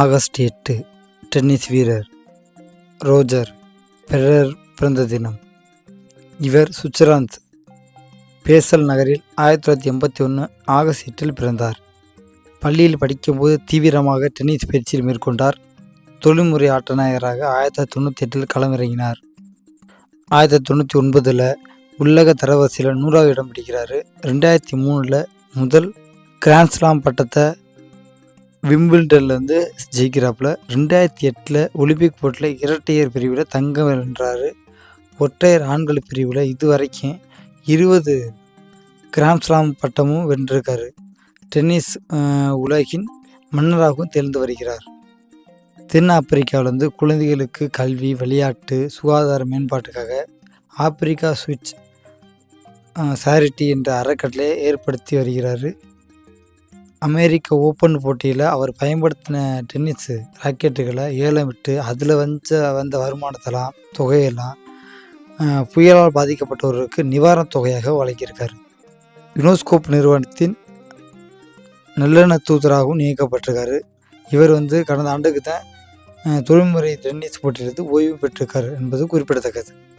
August எட்டு tennis வீரர் Roger பெரர் பிறந்த தினம். இவர் சுவிட்சர்லாந்து பேசல் நகரில் ஆயிரத்தி தொள்ளாயிரத்தி எண்பத்தி ஒன்று ஆகஸ்ட் எட்டில் பிறந்தார். பள்ளியில் படிக்கும்போது தீவிரமாக டென்னிஸ் பயிற்சியில் மேற்கொண்டார். தொழில்முறை ஆட்டநாயகராக ஆயிரத்தி தொள்ளாயிரத்தி தொண்ணூற்றி எட்டில் களமிறங்கினார். ஆயிரத்தி தொள்ளாயிரத்தி தொண்ணூற்றி ஒன்பதில் உலக தரவரிசையில் நூறாவது இடம் பிடிக்கிறார். ரெண்டாயிரத்தி மூணில் முதல் கிராண்ட்ஸ்லாம் பட்டத்தை விம்பிள்டன்லேருந்து ஜெயிக்கிறாப்புல. ரெண்டாயிரத்தி எட்டில் ஒலிம்பிக் போட்டியில் இரட்டையர் பிரிவில் தங்கம் வென்றார். ஒற்றையர் ஆண்கள் பிரிவில் இது வரைக்கும் இருபது கிராம்ஸ்லாம் பட்டமும் வென்றிருக்காரு. டென்னிஸ் உலகின் மன்னராகவும் தெரிந்து வருகிறார். தென்னாப்பிரிக்காவிலேருந்து குழந்தைகளுக்கு கல்வி விளையாட்டு சுகாதார மேம்பாட்டுக்காக ஆப்பிரிக்கா சுவிட்ச் சாரிட்டி என்ற அறக்கட்டளையை ஏற்படுத்தி வருகிறார். அமெரிக்க ஓப்பன் போட்டியில் அவர் பயன்படுத்தின டென்னிஸு ராக்கெட்டுகளை ஏலம் விட்டு அதில் வந்த வந்த வருமானத்தெல்லாம் தொகையெல்லாம் புயலால் பாதிக்கப்பட்டவர்களுக்கு நிவாரணத் தொகையாக வழங்கியிருக்காரு. யுனோஸ்கோப் நிறுவனத்தின் நல்லெண்ண தூதராகவும் நியமிக்கப்பட்டிருக்காரு. இவர் வந்து கடந்த ஆண்டுக்கு தான் தொழில்முறை டென்னிஸ் போட்டியிலிருந்து ஓய்வு பெற்றிருக்கார் என்பது குறிப்பிடத்தக்கது.